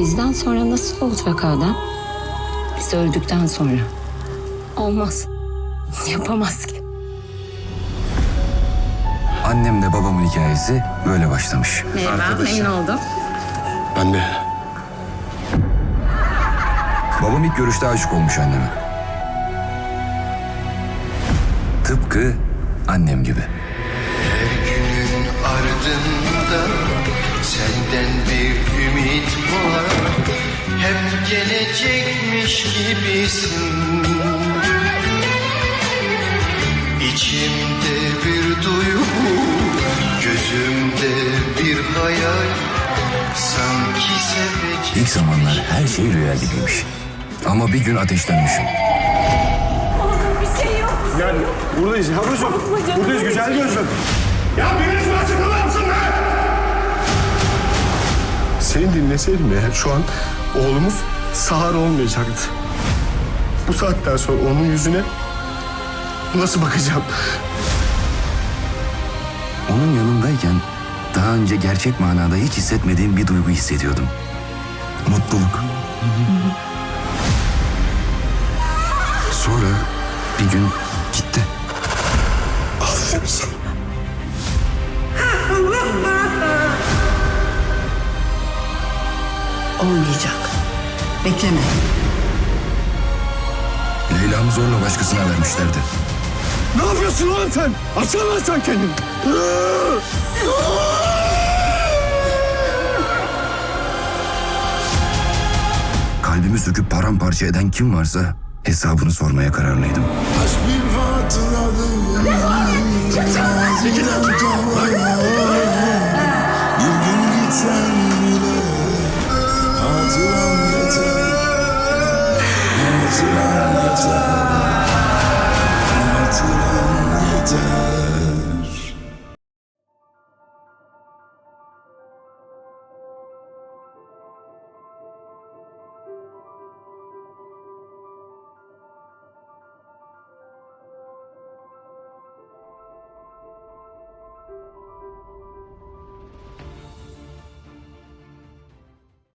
Bizden sonra nasıl olacak Adem? Biz öldükten sonra. Olmaz. Yapamaz ki. Annemle babamın hikayesi böyle başlamış. Merhaba, memnun oldum. Ben de. Babam ilk görüşte aşık olmuş anneme. Tıpkı annem gibi. günün ardında senden bir var Hep gelecekmiş gibisin İçimde bir duygu, gözümde bir hayal Sanki sevecek İlk zamanlar her şey rüya gibiymiş. Ama bir gün ateşlenmişim. Gel buradayız yavrucuğum. Buradayız güzel gözlüm. Ya biriniz yapsın be? Seni dinleseydim eğer şu an oğlumuz sağır olmayacaktı. Bu saatten sonra onun yüzüne nasıl bakacağım? Onun yanındayken daha önce gerçek manada hiç hissetmediğim bir duygu hissediyordum. Mutluluk. Sonra bir gün Bekleme. Leyla'mı zorla başkasına vermişlerdi. Ne yapıyorsun oğlum sen? Açsana lan sen kendini. Kalbimi söküp paramparça eden kim varsa hesabını sormaya kararlıydım. Bir It's on, lives.